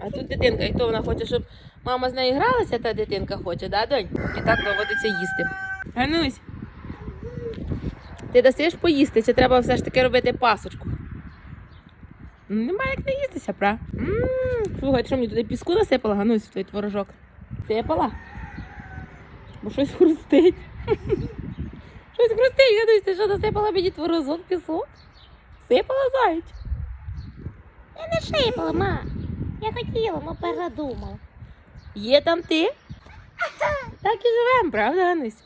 А тут дитинка, і то вона хоче, щоб мама з нею гралася, та дитинка хоче, да, донь? І так доводиться їсти. Ганусь, ти дасиш поїсти, чи треба все ж таки робити пасочку? Немає як не їстися, пра. Слухай, що мені туди піску насипала, Ганусь, в той творожок? Сипала? Бо щось хрустить. Щось хрустить, Ганусь, ти що насипала мені творожок, пісок? Сипала зайчик? Я не шипала, ма. Я хотіла, но передумала. Є там ти? Так і живемо, правда, Ганусь?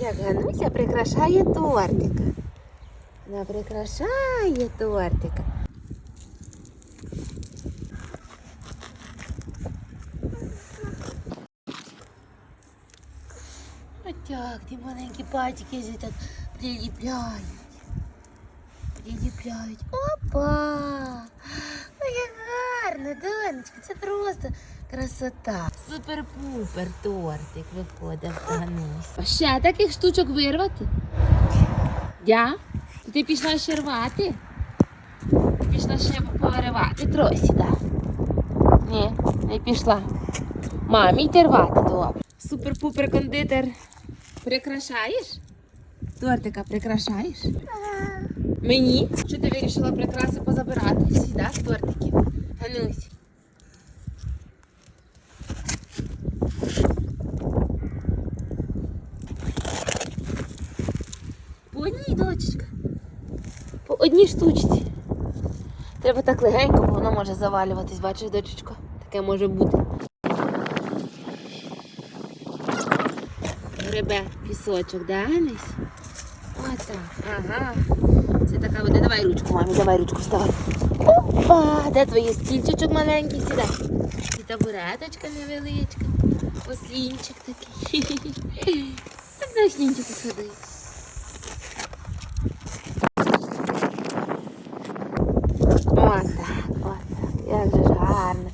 Як Гануся прикрашає тортика. Вона прикрашає тортика. От як ті маленькі пальчики так приліпляють. Приліпляють. Опа! Ну як гарно, донечка, це просто красота. Супер-пупер тортик виходить в Ганусь. Ще таких штучок вирвати? Я? Ти пішла ще рвати? Ти пішла ще повиривати тросі, так? Ні, не пішла. Мамі йти рвати, добре. Супер-пупер кондитер. Прикрашаєш? Тортика прикрашаєш? Мені? Що ти вирішила прикраси позабирати всі, да, з тортиків? Ганусь. По одній, дочечка. По одній штучці. Треба так легенько, бо воно може завалюватись, бачиш, дочечко? Таке може бути. Гребе пісочок, да, Ганусь? Ага. Це така вода. Давай ручку, мамі, давай ручку вставай. Опа! Де твої стільчичок маленький? Сідай. І табуреточка невеличка. Ослінчик такий. Так на. Отак, отак. Як же ж гарно.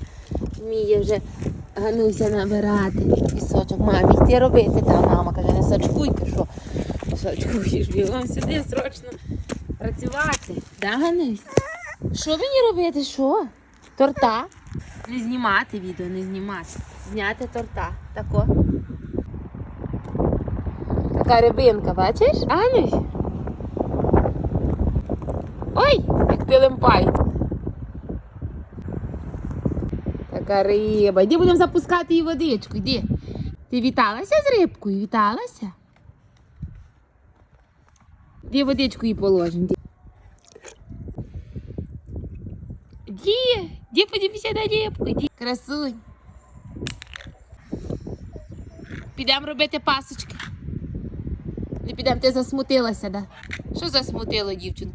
Вміє вже Гануся набирати пісочок. Мамі, йти робити. Та мама каже, не сачкуйте, що сачкуєш, бігом сюди срочно працювати. Да, Ганусь? Що мені робити? Що? Торта? Не знімати відео, не знімати. Зняти торта. Тако. Така рибинка, бачиш? Ганусь? Ой, як ти лимпай. Така риба. Йди будемо запускати її водичку. Йди. Ти віталася з рибкою? Віталася? Де водичку їй положимо? Ді, Де? Подивися на репку, Де? Красунь. Підемо робити пасочки. Не підемо, ти засмутилася, да? Що засмутило, дівчинку?